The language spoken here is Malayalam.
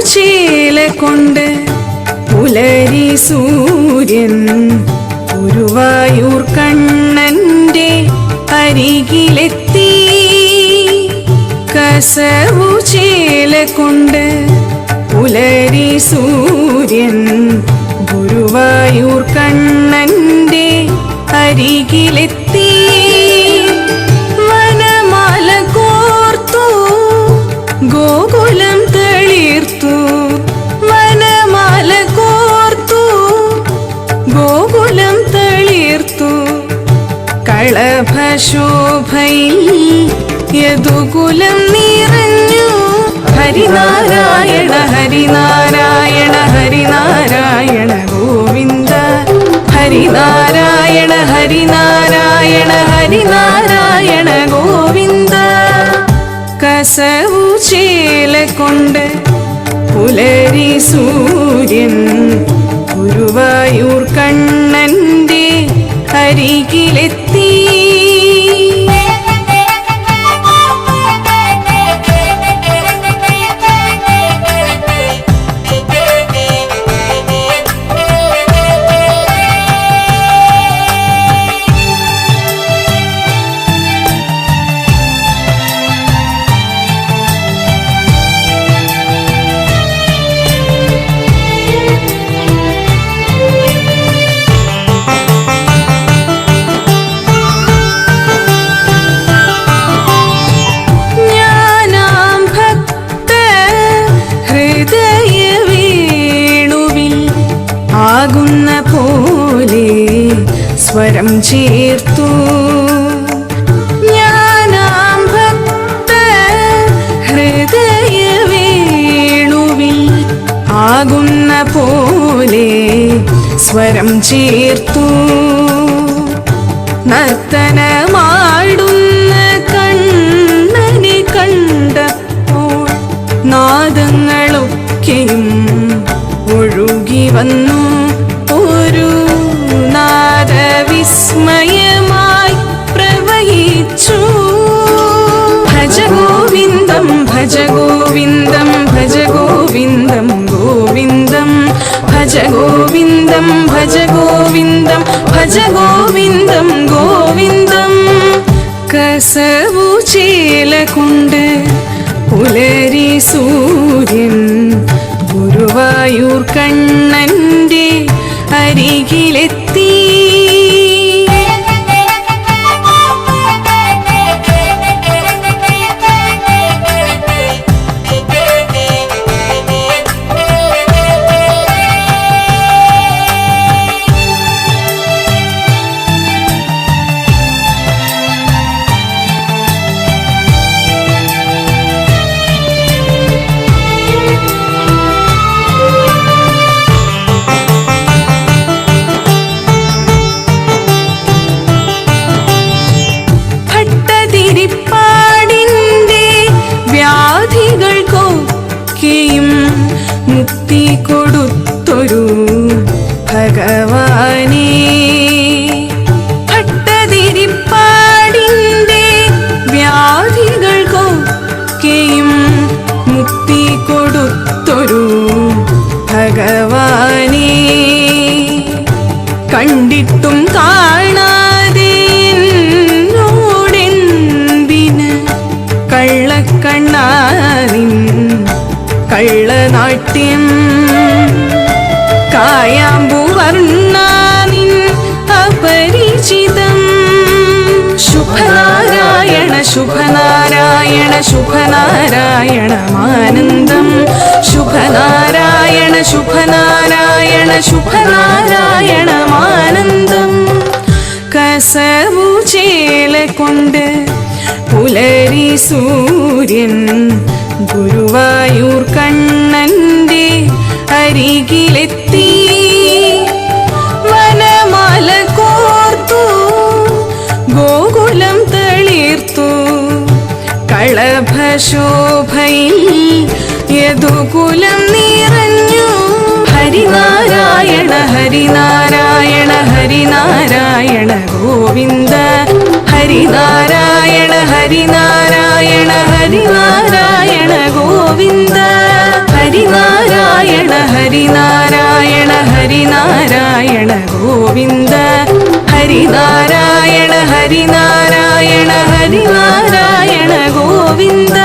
കസവുചേല കൊണ്ട് പുലരി സൂര്യൻ ഗുരുവായൂർ കണ്ണന്റെ അരികിലെത്തി. കസവു കസവുചേല കൊണ്ട് പുലരി സൂര്യൻ ഗുരുവായൂർ കണ്ണന്റെ അരികിലെത്തി. ഗോകുലം തളിർത്തു. കളഭശോഭയിൽ യദുകുലം നിറഞ്ഞു. ഹരിനാരായണ ഹരിനാരായണ ഹരിനാരായണ ഗോവിന്ദ. ഹരിനാരായണ ഹരിനാരായണ ഹരിനാരായണ ഗോവിന്ദ. കസവു ചേല കൊണ്ട് പുലരി സൂര്യൻ ഗുരുവായൂർ അരികിലെത്തി ചേർത്തു. ആകുന്ന പോലെ സ്വരം ചേർത്തു. നർത്തനമാടുന്ന കണ്ണനെ കണ്ടപ്പോൾ നാദങ്ങളൊക്കെയും ഒഴുകി വന്നു. ഭജ ഗോവിന്ദം ഭജ ഗോവിന്ദം ഗോവിന്ദം ഭജ ഗോവിന്ദം ഭജ ഗോവിന്ദം. ഭജ ഗോവിന്ദം ഗോവിന്ദം കസവു ചേല കൊണ്ട് പുലരി സൂര്യൻ ഗുരുവായൂർ കണ്ണന്റെ അരികിലെത്തി. കൊടുത്തൊരു ഭഗവാനേ. ഭട്ടതിരിപ്പാടിന്റെ വ്യാധികൾക്കൊക്കെയും മുക്തി കൊടുത്തൊരു ഭഗവാനേ. കണ്ടിട്ടും കാണാതെ എന്നോടെന്തിന് കള്ളക്കണ്ണാനിൻ കള്ളനാട്യം കായാമ്പുവർണാനിൻ അപരിചിതം. ശുഭനാരായണ ശുഭനാരായണ ശുഭനാരായണ ശുഭനാരായണമാനന്ദം ശുഭനാരായണ ശുഭനാരായണ ശുഭനാരായണമാനന്ദം കസവു ചേല കൊണ്ട് പുലരി സൂര്യൻ ഗുരുവായൂർ കണ്ണന്റെ അരികിലെത്തി. വനമാല കോർത്തു ഗോകുലം തളിർത്തു. കളഭശോഭയിൽ യദുകുലം നിറഞ്ഞു. ഹരിനാരായണ ഹരിനാരായണ ഹരിനാരായണ ഗോവിന്ദ. ഹരിനാരായണ ഹരിനാരായണ ഹരിനാരായണ ഹരിനാരായണ ഗോവിന്ദ. ഹരിനാരായണ ഹരിനാരായണ ഹരിനാരായണ ഗോവിന്ദ.